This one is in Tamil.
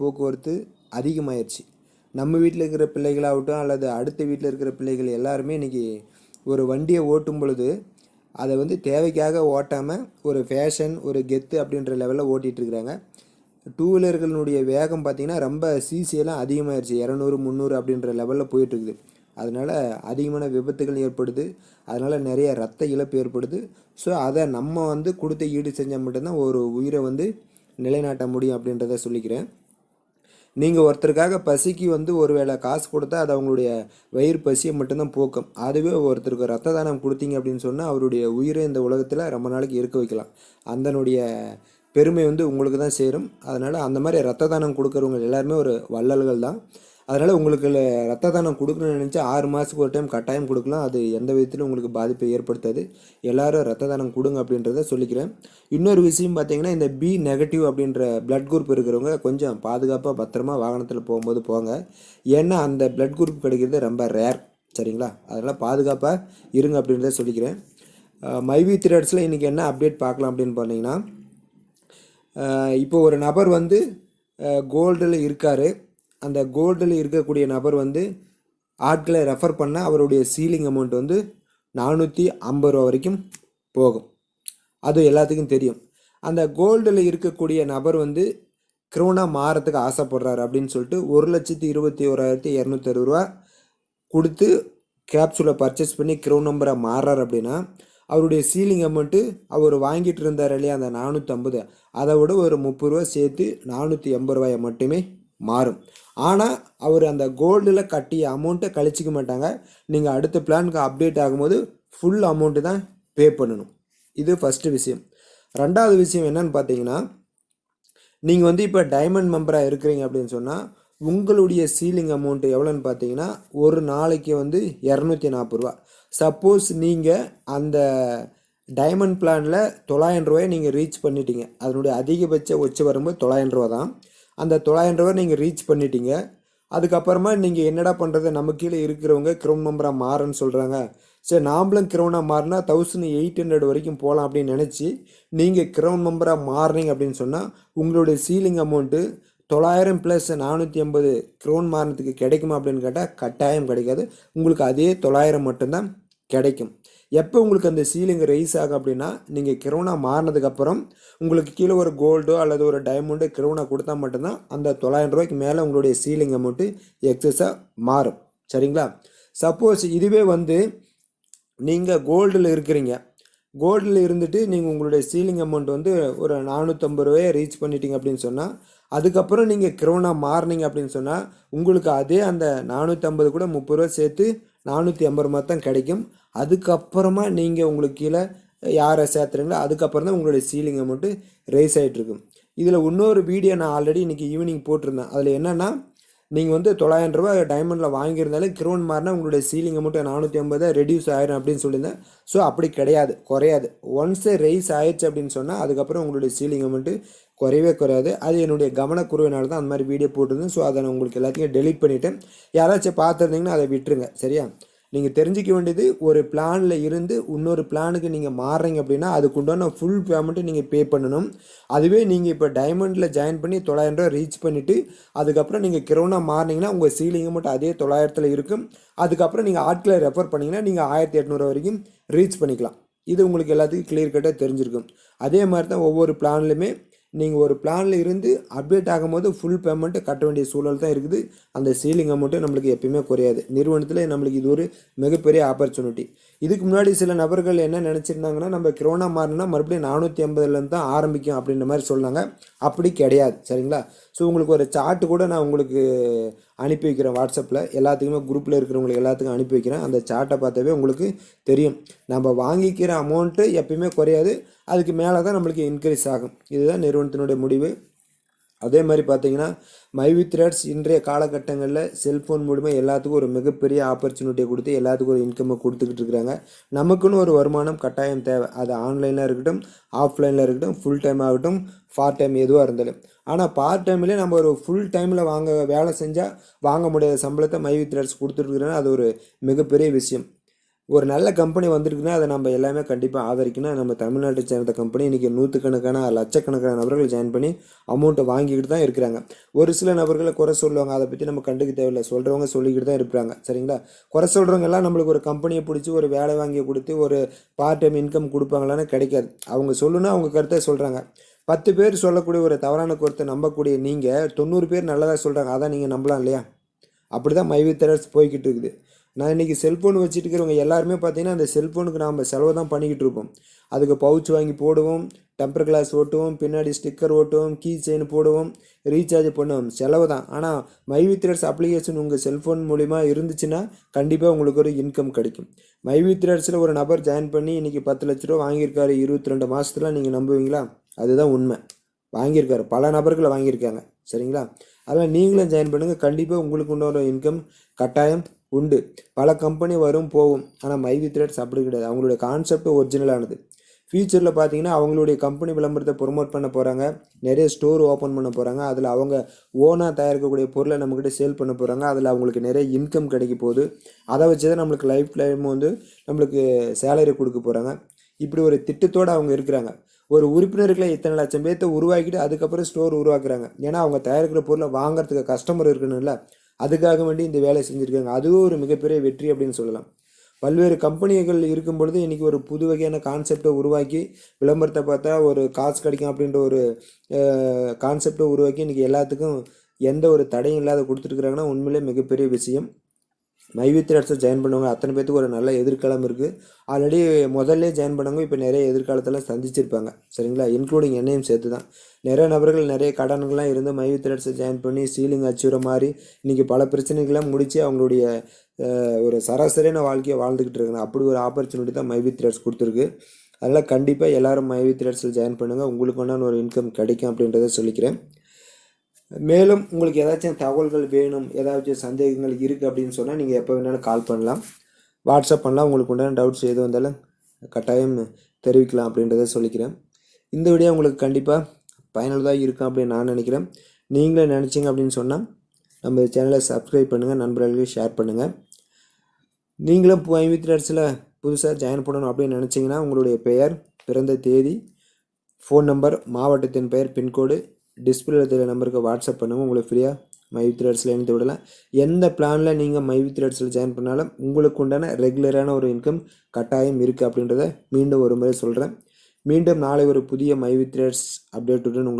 போக்குவரத்து அதிகமாயிருச்சு. நம்ம வீட்டில் இருக்கிற பிள்ளைகளாகட்டும் அல்லது அடுத்த வீட்டில் இருக்கிற பிள்ளைகள் எல்லாருமே இன்றைக்கி ஒரு வண்டியை ஓட்டும் பொழுது அதை வந்து தேவைக்காக ஓட்டாமல் ஒரு ஃபேஷன் ஒரு கெத்து அப்படின்ற லெவலில் ஓட்டிகிட்டு இருக்கிறாங்க. டூ வீலர்களுடைய வேகம் பார்த்திங்கன்னா ரொம்ப சிசியெல்லாம் அதிகமாகிடுச்சு இரநூறு முந்நூறு அப்படின்ற லெவலில் போயிட்டுருக்குது அதனால் அதிகமான விபத்துகள் ஏற்படுது. அதனால் நிறைய ரத்த இழப்பு ஏற்படுது. ஸோ அதை நம்ம வந்து கொடுத்து ஈடு செஞ்சால் மட்டும்தான் ஒரு உயிரை வந்து நிலைநாட்ட முடியும் அப்படின்றத சொல்லிக்கிறேன். நீங்கள் ஒருத்தருக்காக பசிக்கு வந்து ஒரு வேளை காசு கொடுத்தா அது அவங்களுடைய வயிறு பசியை மட்டும்தான் போக்கும். அதுவே ஒருத்தருக்கு ரத்த தானம் கொடுத்தீங்க அப்படின்னு சொன்னால் அவருடைய உயிரை இந்த உலகத்தில் ரொம்ப நாளைக்கு இருக்க வைக்கலாம். அந்தனுடைய பெருமை வந்து உங்களுக்கு தான் சேரும். அதனால் அந்த மாதிரி ரத்த தானம் கொடுக்குறவங்க எல்லாருமே ஒரு வள்ளல்கள் தான் அதனால் உங்களுக்கு ரத்த தானம் கொடுக்கணும்னு நினச்சா ஆறு மாதத்துக்கு ஒரு டைம் கட்டாயம் கொடுக்கலாம். அது எந்த விதத்திலும் உங்களுக்கு பாதிப்பை ஏற்படுத்தாது. எல்லாரும் ரத்த தானம் கொடுங்க அப்படின்றத சொல்லிக்கிறேன். இன்னொரு விஷயம் பார்த்தீங்கன்னா இந்த பி நெகட்டிவ் அப்படின்ற பிளட் குரூப் இருக்கிறவங்க கொஞ்சம் பாதுகாப்பாக பத்திரமா வாகனத்தில் போகும்போது போங்க. ஏன்னா அந்த பிளட் குரூப் கிடைக்கிறது ரொம்ப ரேர் சரிங்களா? அதனால் பாதுகாப்பாக இருங்க அப்படின்றத சொல்லிக்கிறேன். மைவி த்ரெட்ஸில் இன்றைக்கி என்ன அப்டேட் பார்க்கலாம் அப்படின்னு பார்த்தீங்கன்னா இப்போ ஒரு நபர் வந்து கோல்டில் இருக்கார். அந்த கோல்டில் இருக்கக்கூடிய நபர் வந்து ஆட்களை ரெஃபர் பண்ண அவருடைய சீலிங் அமௌண்ட் வந்து நானூற்றி ஐம்பது ரூபா வரைக்கும் போகும். அது எல்லாத்துக்கும் தெரியும். அந்த கோல்டில் இருக்கக்கூடிய நபர் வந்து க்ரோனாக மாறத்துக்கு ஆசைப்படுறாரு அப்படின்னு சொல்லிட்டு ஒரு லட்சத்தி இருபத்தி ஓராயிரத்தி இரநூத்தி அறுபது ரூபா கொடுத்து கேப்சூலை பர்ச்சேஸ் பண்ணி க்ரோ நம்பரை மாறுறாரு அப்படின்னா அவருடைய சீலிங் அமௌண்ட்டு அவர் வாங்கிட்டு இருந்தார் இல்லையா அந்த நானூற்றம்பது அதை விட ஒரு முப்பது ரூபா சேர்த்து நானூற்றி எண்பது ரூபாயை மட்டுமே மாறும். ஆனால் அவர் அந்த கோல்டில் கட்டிய அமௌண்ட்டை கழிச்சிக்க மாட்டாங்க. நீங்கள் அடுத்த பிளானுக்கு அப்டேட் ஆகும்போது ஃபுல் அமௌண்ட்டு தான் பே பண்ணணும். இது ஃபஸ்ட்டு விஷயம். ரெண்டாவது விஷயம் என்னன்னு பார்த்தீங்கன்னா நீங்கள் வந்து இப்போ டைமண்ட் மெம்பராக இருக்கிறீங்க அப்படின்னு சொன்னால் உங்களுடைய சீலிங் அமௌண்ட்டு எவ்வளோன்னு பார்த்தீங்கன்னா ஒரு நாளைக்கு வந்து இரநூத்தி நாற்பது ரூபா. சப்போஸ் நீங்கள் அந்த டைமண்ட் பிளானில் தொள்ளாயிரம் ரூபாயை நீங்கள் ரீச் பண்ணிட்டீங்க. அதனுடைய அதிகபட்ச உச்ச வரும்போது தொள்ளாயிரம் ரூபா தான். அந்த தொள்ளாயிரம் ரூபா நீங்கள் ரீச் பண்ணிட்டீங்க. அதுக்கப்புறமா நீங்கள் என்னடா பண்ணுறது நம்ம கீழே இருக்கிறவங்க க்ரௌன் மெம்பராக மாறன்னு சொல்கிறாங்க சரி நாமளும் க்ரௌனாக மாறினா தௌசண்ட் எயிட் ஹண்ட்ரட் வரைக்கும் போகலாம் அப்படின்னு நினச்சி நீங்கள் க்ரௌன் மெம்பராக மாறினீங்க அப்படின்னு சொன்னால் உங்களுடைய சீலிங் அமௌண்ட்டு தொள்ளாயிரம் ப்ளஸ் நானூற்றி ஐம்பது க்ரௌன் மாறினதுக்கு கிடைக்குமா அப்படின்னு கேட்டால் கட்டாயம் கிடைக்காது. உங்களுக்கு அதே தொள்ளாயிரம் மட்டும்தான் கிடைக்கும். எப்போ உங்களுக்கு அந்த சீலிங் ரைஸ் ஆகும் அப்படின்னா நீங்கள் கிரௌனாக மாறினதுக்கப்புறம் உங்களுக்கு கீழே ஒரு கோல்டோ அல்லது ஒரு டைமண்டோ கிரோனா கொடுத்தா மட்டும்தான் அந்த தொள்ளாயிரம் ரூபாய்க்கு மேலே உங்களுடைய சீலிங் அமௌண்ட்டு எக்ஸஸாக மாறும். சரிங்களா? சப்போஸ் இதுவே வந்து நீங்கள் கோல்டில் இருக்கிறீங்க. கோல்டில் இருந்துட்டு நீங்கள் உங்களுடைய சீலிங் அமௌண்ட் வந்து ஒரு நானூற்றம்பது ரூபாயை ரீச் பண்ணிட்டீங்க அப்படின்னு சொன்னால் அதுக்கப்புறம் நீங்கள் கிரௌனாக மாறினீங்க அப்படின்னு சொன்னால் உங்களுக்கு அதே அந்த நானூற்றம்பது கூட முப்பது ரூபா சேர்த்து நானூற்றி ஐம்பது ரூபா தான் கிடைக்கும். அதுக்கப்புறமா நீங்கள் உங்களுக்கு கீழே யாரை சேர்த்துறீங்களோ அதுக்கப்புறம் தான் உங்களுடைய சீலிங் அமௌண்ட்டு ரைஸ் ஆகிட்ருக்கும் இதில் இன்னொரு வீடியோ நான் ஆல்ரெடி இன்றைக்கி ஈவினிங் போட்டிருந்தேன். அதில் என்னென்னா நீங்கள் வந்து தொள்ளாயிரம் ரூபாய் டைமண்டில் வாங்கியிருந்தாலே கிரோன் மாறினா உங்களுடைய சீலிங் அமௌண்ட்டு நானூற்றி ஐம்பது ரெடியூஸ் ஆயிரும் அப்படின்னு சொல்லியிருந்தேன். ஸோ அப்படி கிடையாது குறையாது. ஒன்ஸே ரைஸ் ஆயிடுச்சு அப்படின்னு சொன்னால் அதுக்கப்புறம் உங்களுடைய சீலிங் அமௌண்ட்டு குறையவே குறையாது. அது என்னுடைய கவனக்குறைவினால தான் அந்த மாதிரி வீடியோ போட்டிருந்தேன். ஸோ அதை நான் உங்களுக்கு எல்லாத்தையும் டெலீட் பண்ணிவிட்டேன் யாராச்சும் பார்த்துருந்தீங்கன்னா அதை விட்டுருங்க. சரியா? நீங்கள் தெரிஞ்சிக்க வேண்டியது ஒரு பிளானில் இருந்து இன்னொரு பிளானுக்கு நீங்கள் மாறுறீங்க அப்படின்னா அதுக்குண்டான ஃபுல் பேமெண்ட்டு நீங்கள் பே பண்ணணும். அதுவே நீங்கள் இப்போ டைமண்டில் ஜாயின் பண்ணி தொள்ளாயிரரூபா ரீச் பண்ணிவிட்டு அதுக்கப்புறம் நீங்கள் கிரௌனாக மாறினீங்கன்னா உங்கள் சீலிங் மட்டும் அதே தொள்ளாயிரத்தில் இருக்கும். அதுக்கப்புறம் நீங்கள் ஆட்களை ரெஃபர் பண்ணிங்கன்னா நீங்கள் ஆயிரத்தி எட்நூறு வரைக்கும் ரீச் பண்ணிக்கலாம். இது உங்களுக்கு எல்லாத்துக்கும் கிளியர் கட்டாக தெரிஞ்சிருக்கும். அதே மாதிரி தான் ஒவ்வொரு பிளான்லையுமே நீங்கள் ஒரு பிளானில் இருந்து அப்டேட் ஆகும்போது ஃபுல் பேமெண்ட்டு கட்ட வேண்டிய சூழல் தான் இருக்குது. அந்த சீலிங் அமௌண்ட்டு நம்மளுக்கு எப்பயுமே குறையாது. நிறுவனத்தில் நம்மளுக்கு இது ஒரு மிகப்பெரிய ஆப்பர்ச்சுனிட்டி இதுக்கு முன்னாடி சில நபர்கள் என்ன நினச்சிருந்தாங்கன்னா நம்ம கிரோனா மாறினா மறுபடியும் நானூற்றி ஐம்பதுலேருந்து தான் ஆரம்பிக்கும் அப்படின்ற மாதிரி சொன்னாங்க. அப்படி கிடையாது. சரிங்களா? ஸோ உங்களுக்கு ஒரு சார்ட்டு கூட நான் உங்களுக்கு அனுப்பி வைக்கிறேன் வாட்ஸ்அப்பில் எல்லாத்துக்குமே குரூப்பில் இருக்கிறவங்களுக்கு எல்லாத்துக்கும் அனுப்பி வைக்கிறேன். அந்த சார்ட்டை பார்த்தாவே உங்களுக்கு தெரியும். நம்ம வாங்கிக்கிற அமௌண்ட்டு எப்பயுமே குறையாது. அதுக்கு மேலே தான் நம்மளுக்கு இன்க்ரீஸ் ஆகும். இதுதான் நிறுவனத்தினுடைய முடிவு. அதே மாதிரி பார்த்தீங்கன்னா மைவி த்ரெட்ஸ் இன்றைய காலகட்டங்களில் செல்ஃபோன் மூலிமா எல்லாத்துக்கும் ஒரு மிகப்பெரிய ஆப்பர்ச்சுனிட்டியை கொடுத்து எல்லாத்துக்கும் ஒரு இன்கம்மை கொடுத்துக்கிட்டு இருக்கிறாங்க. நமக்குன்னு ஒரு வருமானம் கட்டாயம் தேவை. அது ஆன்லைனில் இருக்கட்டும் ஆஃப்லைனில் இருக்கட்டும் ஃபுல் டைம் ஆகட்டும் பார்ட் டைம் எதுவாக இருந்தாலும். ஆனால் பார்ட் டைம்லேயே நம்ம ஒரு ஃபுல் டைமில் வாங்க வேலை செஞ்சால் வாங்க முடியாத சம்பளத்தை மைவி த்ரெட்ஸ் கொடுத்துட்ருக்குறேன்னா அது ஒரு மிகப்பெரிய விஷயம். ஒரு நல்ல கம்பெனி வந்திருக்குன்னா அதை நம்ம எல்லாமே கண்டிப்பாக ஆதரிக்கணும். நம்ம தமிழ்நாட்டை சேர்ந்த கம்பெனி இன்றைக்கி நூற்றுக்கணக்கான லட்சக்கணக்கான நபர்கள் ஜாயின் பண்ணி அமௌண்ட்டை வாங்கிக்கிட்டு தான் இருக்கிறாங்க. ஒரு சில நபர்களை குறை சொல்லுவாங்க. அதை பற்றி நம்ம கண்டுக்க தேவையில்லை. சொல்கிறவங்க சொல்லிக்கிட்டு தான் இருப்பாங்க. சரிங்களா? குறை சொல்கிறவங்க எல்லாம் நம்மளுக்கு ஒரு கம்பெனியை பிடிச்சி ஒரு வேலை வாங்கி கொடுத்து ஒரு பார்ட் டைம் இன்கம் கொடுப்பாங்களான்னு கிடைக்காது. அவங்க சொல்லுன்னா அவங்க கருத்தை சொல்கிறாங்க பத்து பேர் சொல்லக்கூடிய ஒரு தவறான கருத்தை நம்பக்கூடிய நீங்கள் தொண்ணூறு பேர் நல்லதாக சொல்கிறாங்க அதான் நீங்கள் நம்பலாம் இல்லையா? அப்படி தான் மைவித்தரஸ் போய்கிட்டு இருக்குது நான் இன்றைக்கி செல்ஃபோன் வச்சுட்டு இருக்கிறவங்க எல்லாருமே பார்த்தீங்கன்னா அந்த செல்ஃபோனுக்கு நாம் செலவு தான் பண்ணிக்கிட்டு இருப்போம். அதுக்கு பவுச் வாங்கி போடுவோம் டெம்பர் கிளாஸ் ஓட்டுவோம் பின்னாடி ஸ்டிக்கர் ஓட்டுவோம் கீ செயின் போடுவோம் ரீசார்ஜ் பண்ணுவோம். செலவு தான். ஆனால் மைவித்ரர்ஸ் அப்ளிகேஷன் உங்கள் செல்ஃபோன் மூலிமா இருந்துச்சுன்னா கண்டிப்பாக உங்களுக்கு ஒரு இன்கம் கிடைக்கும். மைவித்ரர்ஸில் ஒரு நபர் ஜாயின் பண்ணி இன்றைக்கி பத்து லட்ச ரூபா வாங்கியிருக்காரு இருபத்தி ரெண்டு மாதத்துல நீங்கள் நம்புவீங்களா? அதுதான் உண்மை. வாங்கியிருக்காரு. பல நபர்களை வாங்கியிருக்காங்க. சரிங்களா? அதனால் நீங்களும் ஜாயின் பண்ணுங்கள் கண்டிப்பாக உங்களுக்கு உண்டான இன்கம் கட்டாயம் உண்டு. பல கம்பெனி வரும் போகும். ஆனால் மைவி த்ரெட்ஸ் அப்படி கிடையாது. அவங்களுடைய கான்செப்ட் ஒரிஜினலானது ஃப்யூச்சரில் பார்த்தீங்கன்னா அவங்களுடைய கம்பெனி விளம்பரத்தை ப்ரொமோட் பண்ண போகிறாங்க நிறைய ஸ்டோர் ஓப்பன் பண்ண போகிறாங்க அதில் அவங்க ஓனாக தயாரிக்கக்கூடிய பொருளை நம்மக்கிட்ட சேல் பண்ண போகிறாங்க அதில் அவங்களுக்கு நிறைய இன்கம் கிடைக்க போகுது. அதை வச்சு தான் நம்மளுக்கு லைஃப் டைம் வந்து நம்மளுக்கு சேலரி கொடுக்க போகிறாங்க இப்படி ஒரு திட்டத்தோடு அவங்க இருக்கிறாங்க. ஒரு உறுப்பினர்களை இத்தனை லட்சம் பேர்த்த உருவாக்கிட்டு அதுக்கப்புறம் ஸ்டோர் உருவாக்குறாங்க. ஏன்னா அவங்க தயாரிக்கிற பொருளை வாங்குறதுக்கு கஸ்டமர் இருக்கணும்ல. அதுக்காக வேண்டி இந்த வேலையை செஞ்சுருக்காங்க. அதுவும் ஒரு மிகப்பெரிய வெற்றி அப்படின்னு சொல்லலாம். பல்வேறு கம்பெனிகள் இருக்கும் பொழுது இன்றைக்கி ஒரு புது வகையான கான்செப்டை உருவாக்கி விளம்பரத்தை பார்த்தா ஒரு காசு கிடைக்கும் அப்படின்ற ஒரு கான்செப்டை உருவாக்கி இன்றைக்கி எல்லாத்துக்கும் எந்த ஒரு தடையும் இல்லாத கொடுத்துருக்குறாங்கன்னா உண்மையிலே மிகப்பெரிய விஷயம். மைவித் த்ரெட்ஸை ஜாயின் பண்ணவங்க அத்தனை பேத்துக்கு ஒரு நல்ல எதிர்காலம் இருக்குது ஆல்ரெடி முதல்ல ஜாயின் பண்ணவங்க இப்போ நிறைய எதிர்காலத்தில் சந்திச்சிருப்பாங்க. சரிங்களா? இன்க்ளூடிங் என்னையும் சேர்த்து தான் நிறைய நபர்கள் நிறைய கடன்கள்லாம் இருந்து மைவித்திர த்ரெட்ஸை ஜாயின் பண்ணி சீலிங் அச்சுற மாதிரி இன்றைக்கி பல பிரச்சனைகள்லாம் முடித்து அவங்களுடைய ஒரு சராசரியான வாழ்க்கையை வாழ்ந்துக்கிட்டு இருக்காங்க. அப்படி ஒரு ஆப்பர்ச்சுனிட்டி தான் மைவித் த்ரெட்ஸ் கொடுத்துருக்கு. அதனால் கண்டிப்பாக எல்லோரும் மைவித் த்ரெட்ஸில் ஜாயின் பண்ணுங்கள் உங்களுக்கு ஒன்றான ஒரு இன்கம் கிடைக்கும் அப்படின்றத சொல்லிக்கிறேன். மேலும் உங்களுக்கு ஏதாச்சும் தகவல்கள் வேணும் ஏதாச்சும் சந்தேகங்கள் இருக்குது அப்படின்னு சொன்னால் நீங்கள் எப்போ வேணாலும் கால் பண்ணலாம். வாட்ஸ்அப் பண்ணலாம். உங்களுக்கு உண்டான டவுட்ஸ் எது வந்தாலும் கட்டாயம் தெரிவிக்கலாம் அப்படின்றத சொல்லிக்கிறேன். இந்த வீடியோ உங்களுக்கு கண்டிப்பாக பயனுள்ளதாக இருக்கும் அப்படின்னு நான் நினைக்கிறேன். நீங்களே நினச்சிங்க அப்படின்னு சொன்னால் நம்ம சேனலை சப்ஸ்கிரைப் பண்ணுங்கள் நண்பர்களுக்கு ஷேர் பண்ணுங்கள் நீங்களும் ஐம்பத்தி அரசில் புதுசாக ஜாயின் பண்ணணும் அப்படின்னு நினச்சிங்கன்னா உங்களுடைய பெயர் பிறந்த தேதி ஃபோன் நம்பர் மாவட்டத்தின் பெயர் பின்கோடு டிஸ்பிளேல தெரிய நம்பருக்கு வாட்ஸ்அப் பண்ணுங்கள் உங்களுக்கு ஃப்ரீயாக மை த்ரெட்ஸில் இணைத்து விடலாம். எந்த பிளானில் நீங்கள் மை த்ரெட்ஸில் ஜாயின் பண்ணாலும் உங்களுக்கு உண்டான ரெகுலரான ஒரு இன்கம் கட்டாயம் இருக்குது அப்படின்றத மீண்டும் ஒரு முறை சொல்கிறேன் மீண்டும் நாளை ஒரு புதிய மை த்ரெட்ஸ் அப்டேட்டுடன் உங்களுக்கு